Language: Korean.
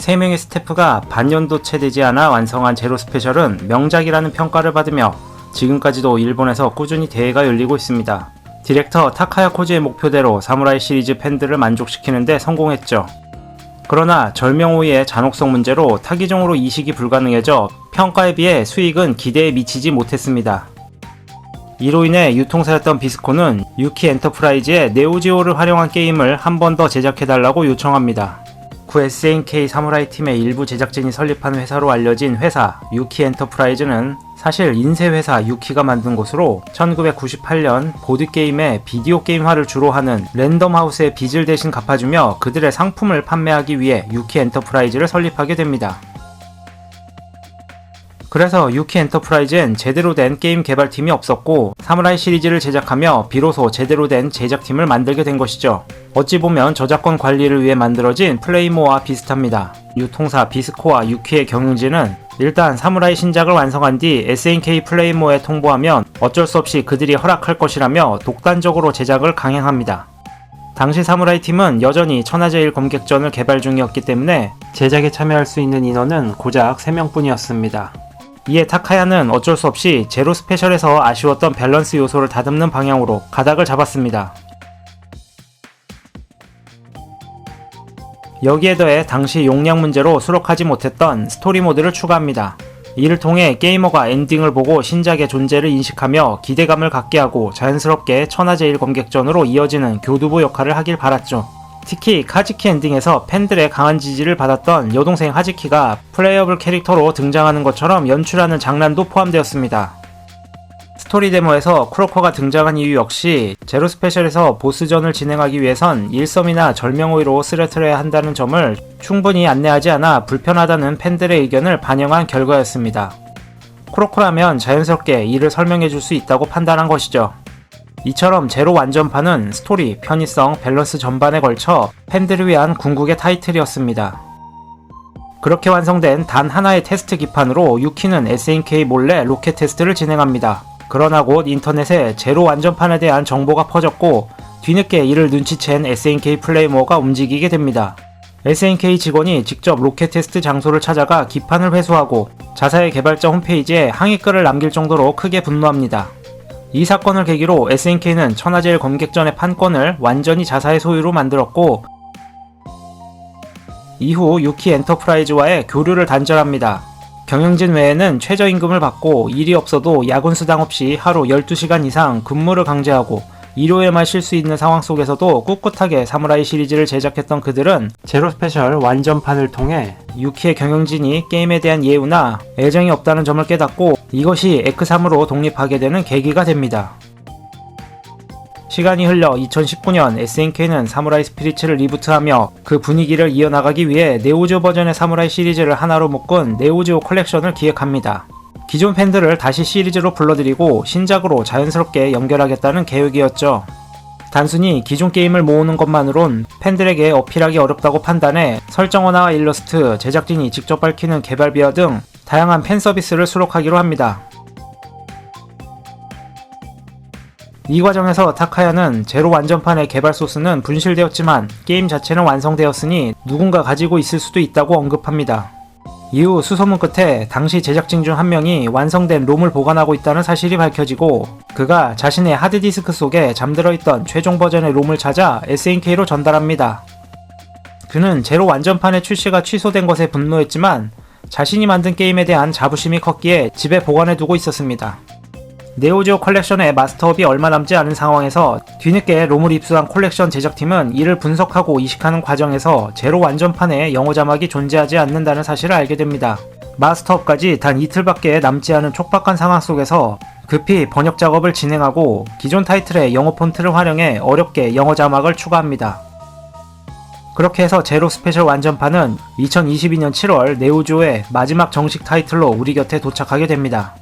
3명의 스태프가 반년도 채 되지 않아 완성한 제로 스페셜은 명작이라는 평가를 받으며 지금까지도 일본에서 꾸준히 대회가 열리고 있습니다. 디렉터 타카야 코지의 목표대로 사무라이 시리즈 팬들을 만족시키는데 성공했죠. 그러나 절명호의 잔혹성 문제로 타기종으로 이식이 불가능해져 평가에 비해 수익은 기대에 미치지 못했습니다. 이로 인해 유통사였던 비스코는 유키 엔터프라이즈의 네오지오를 활용한 게임을 한 번 더 제작해달라고 요청합니다. 구 SNK 사무라이 팀의 일부 제작진이 설립한 회사로 알려진 회사 유키 엔터프라이즈는 사실 인쇄 회사 유키가 만든 곳으로 1998년 보드게임의 비디오 게임화를 주로 하는 랜덤하우스의 빚을 대신 갚아주며 그들의 상품을 판매하기 위해 유키 엔터프라이즈를 설립하게 됩니다. 그래서 유키 엔터프라이즈엔 제대로 된 게임 개발팀이 없었고 사무라이 시리즈를 제작하며 비로소 제대로 된 제작팀을 만들게 된 것이죠. 어찌 보면 저작권 관리를 위해 만들어진 플레이모와 비슷합니다. 유통사 비스코와 유키의 경영진은 일단 사무라이 신작을 완성한 뒤 SNK 플레이모에 통보하면 어쩔 수 없이 그들이 허락할 것이라며 독단적으로 제작을 강행합니다. 당시 사무라이 팀은 여전히 천하제일 검객전을 개발 중이었기 때문에 제작에 참여할 수 있는 인원은 고작 3명뿐이었습니다. 이에 타카야는 어쩔 수 없이 제로 스페셜에서 아쉬웠던 밸런스 요소를 다듬는 방향으로 가닥을 잡았습니다. 여기에 더해 당시 용량 문제로 수록하지 못했던 스토리 모드를 추가합니다. 이를 통해 게이머가 엔딩을 보고 신작의 존재를 인식하며 기대감을 갖게 하고 자연스럽게 천하제일 검객전으로 이어지는 교두보 역할을 하길 바랐죠. 특히 카즈키 엔딩에서 팬들의 강한 지지를 받았던 여동생 하즈키가 플레이어블 캐릭터로 등장하는 것처럼 연출하는 장난도 포함되었습니다. 스토리 데모에서 크로커가 등장한 이유 역시 제로 스페셜에서 보스전을 진행하기 위해선 일섬이나 절명호의로 쓰러뜨려야 한다는 점을 충분히 안내하지 않아 불편하다는 팬들의 의견을 반영한 결과였습니다. 크로커라면 자연스럽게 이를 설명해 줄 수 있다고 판단한 것이죠. 이처럼 제로 완전판은 스토리, 편의성, 밸런스 전반에 걸쳐 팬들을 위한 궁극의 타이틀이었습니다. 그렇게 완성된 단 하나의 테스트 기판으로 유키는 SNK 몰래 로켓 테스트를 진행합니다. 그러나 곧 인터넷에 제로 완전판에 대한 정보가 퍼졌고 뒤늦게 이를 눈치챈 SNK 플레이모어가 움직이게 됩니다. SNK 직원이 직접 로켓 테스트 장소를 찾아가 기판을 회수하고 자사의 개발자 홈페이지에 항의글을 남길 정도로 크게 분노합니다. 이 사건을 계기로 SNK는 천하제일 검객전의 판권을 완전히 자사의 소유로 만들었고 이후 유키 엔터프라이즈와의 교류를 단절합니다. 경영진 외에는 최저임금을 받고 일이 없어도 야근 수당 없이 하루 12시간 이상 근무를 강제하고 일요일만 쉴 수 있는 상황 속에서도 꿋꿋하게 사무라이 시리즈를 제작했던 그들은 제로 스페셜 완전판을 통해 유키의 경영진이 게임에 대한 예우나 애정이 없다는 점을 깨닫고 이것이 에크3으로 독립하게 되는 계기가 됩니다. 시간이 흘러 2019년 SNK는 사무라이 스피리츠를 리부트하며 그 분위기를 이어나가기 위해 네오지오 버전의 사무라이 시리즈를 하나로 묶은 네오지오 컬렉션을 기획합니다. 기존 팬들을 다시 시리즈로 불러들이고 신작으로 자연스럽게 연결하겠다는 계획이었죠. 단순히 기존 게임을 모으는 것만으론 팬들에게 어필하기 어렵다고 판단해 설정어나 일러스트, 제작진이 직접 밝히는 개발비와 등 다양한 팬 서비스를 수록하기로 합니다. 이 과정에서 타카야는 제로 완전판의 개발 소스는 분실되었지만 게임 자체는 완성되었으니 누군가 가지고 있을 수도 있다고 언급합니다. 이후 수소문 끝에 당시 제작진 중 한 명이 완성된 롬을 보관하고 있다는 사실이 밝혀지고 그가 자신의 하드디스크 속에 잠들어 있던 최종 버전의 롬을 찾아 SNK로 전달합니다. 그는 제로 완전판의 출시가 취소된 것에 분노했지만 자신이 만든 게임에 대한 자부심이 컸기에 집에 보관해 두고 있었습니다. 네오지오 컬렉션의 마스터업이 얼마 남지 않은 상황에서 뒤늦게 롬을 입수한 콜렉션 제작팀은 이를 분석하고 이식하는 과정에서 제로 완전판에 영어 자막이 존재하지 않는다는 사실을 알게 됩니다. 마스터업까지 단 이틀밖에 남지 않은 촉박한 상황 속에서 급히 번역 작업을 진행하고 기존 타이틀의 영어 폰트를 활용해 어렵게 영어 자막을 추가합니다. 그렇게 해서 제로 스페셜 완전판은 2022년 7월 네오지오의 마지막 정식 타이틀로 우리 곁에 도착하게 됩니다.